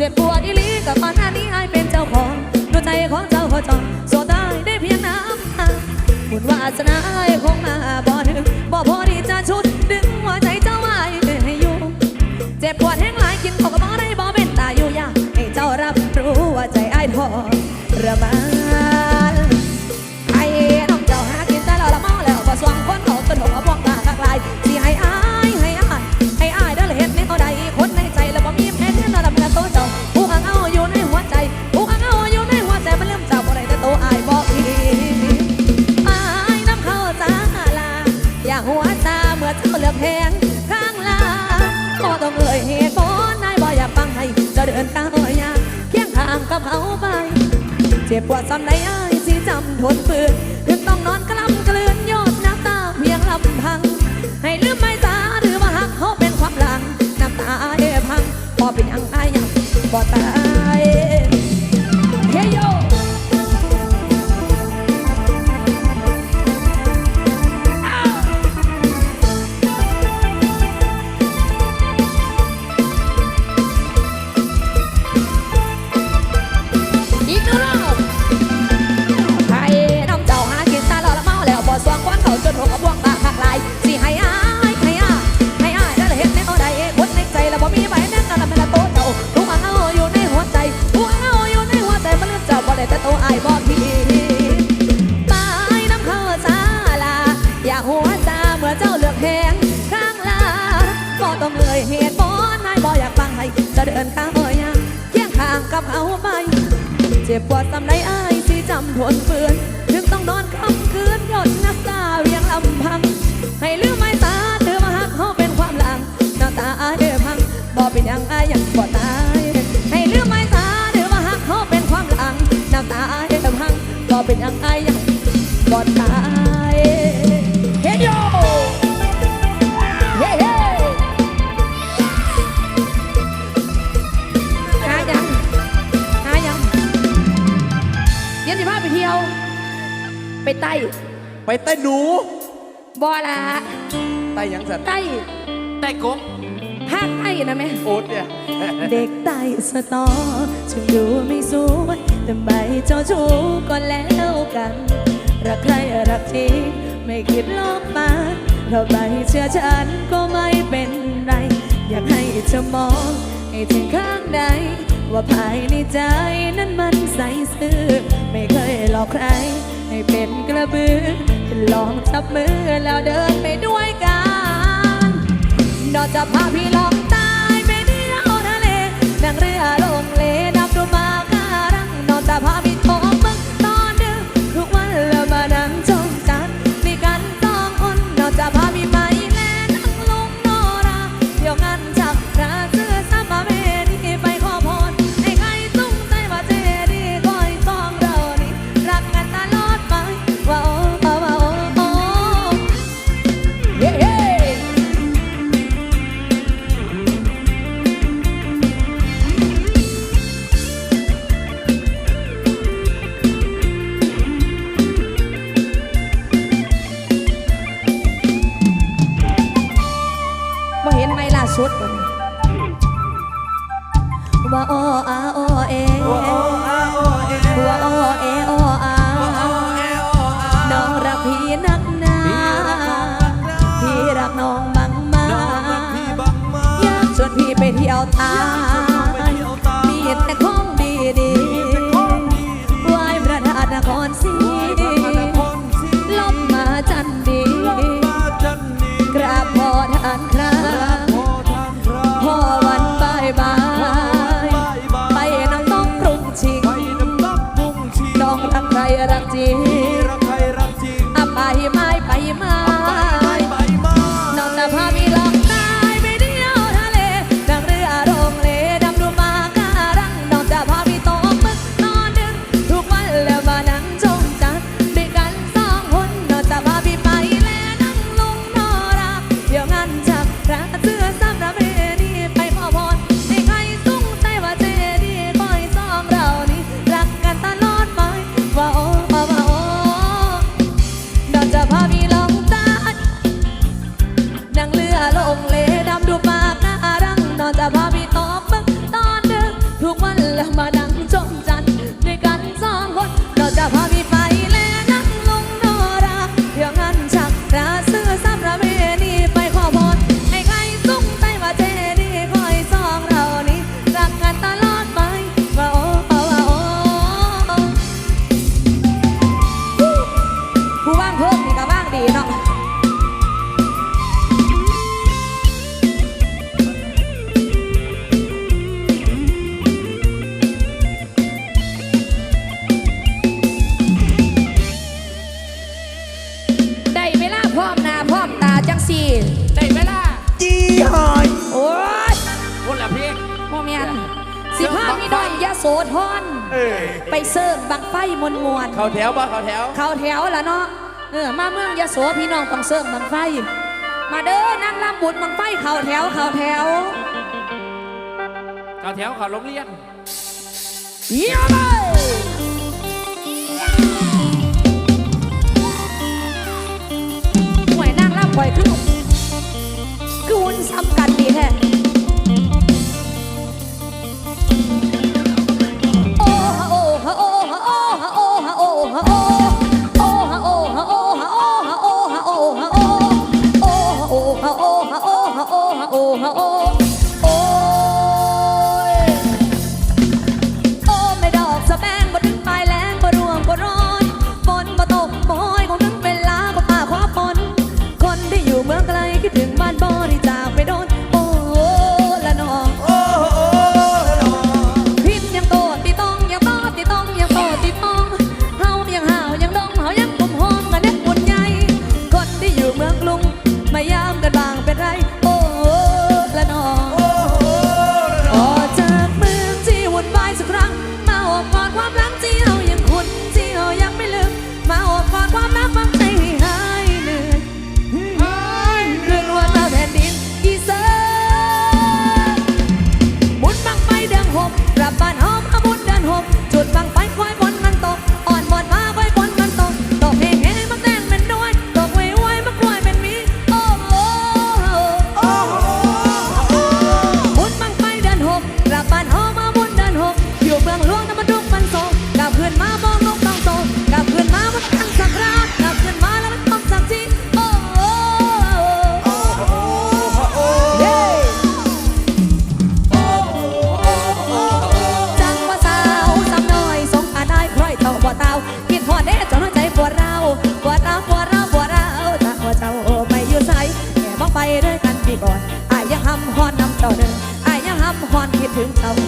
เจ็บปวดอีหลีกับปัญหานี้ให้เป็นเจ้าของดวงใจของเจ้าขอจองโซได้ได้เพียงน้ำตาบุญวาสนาไอ้คงมาบ่ถึงบ่พอที่จะชุดดึงหัวใจเจ้าไว้ให้อยู่ เจ็บปวดแห้งหลายกินข้าวก็บ่ได้บ่เป็นตาอยู่ยากให้เจ้ารับรู้ว่าใจไอ้ายทรมาน กับเขาไป เจ็บปวดซ้ำในอ้ายสิจำทนฝืนถึงต้องนอนกล้ำกลืนยอดน้ำตาเพียงลำพัง ให้ลืมไม่ตาหรือว่าหักเขาเป็นความหลัง น้ำตาเอพังพอเป็นอังอายยังบ่ตา เจ็บปวดสำไรอ้ายที่จำทนเฟือนถึงต้องนอนคำคืนหยดน้ำตาเรียงลำพัง ให้ลืมไม่ตาเธอมาหักเขาเป็นความหลังหน้าตาอายเดือพังบอกเป็นยังอายยังบ่ตายให้ลืมไม่ตาเธอมาหักเขาเป็นความหลังหน้าตาอายเดือพังบอกเป็นยังอายยังบ่ตาย ไปใต้หนูบอละใต้หยังสัตว์ไต้ใต้กบภาคไต้นะแม่โอ๊ตเนี่ยเด็กไต้สตอถึงดูไม่สวยแต่ไม่เจ้าชู้ก็แล้วกัน รักใครรักจริงไม่คิดลบมาเราไม่เชื่อฉันก็ไม่เป็นไร อยากให้เธอมองให้ถึงข้างในว่าภายในใจนั้นมันใสซื่อไม่เคยหลอกใครให้เป็นกระบือ ลองจับมือแล้วเดินไปด้วยกันนอกจากพาพี่ลอง ไหมล่าสุดบ่นี่ว่าอ้ออาอ้อเอว่าอ้อเออ้ออาน้องรักพี่นักหนาพี่รักน้องบังมาอยากชวนพี่ไปเที่ยวตา ร ได้ไหมล่ะจีหอยโอ้ยคนละพี่พ่อเมียนสิบห้ามีด้อยยะโสธรไปเสิร์ฟบังไฟมวลมวลเขาแถวบ้าเขาแถวเขาแถวละเนาะเออมาเมืองยะโสพี่น้องต้องเสิร์ฟบังไฟ มาเด้อนั่งลำบุญบังไฟเขาแถวเขาแถวเขาแถวเขาโรงเรียนเยี่ยมเลยปล่อยขึ้น हम करते हैं। ถึงเขา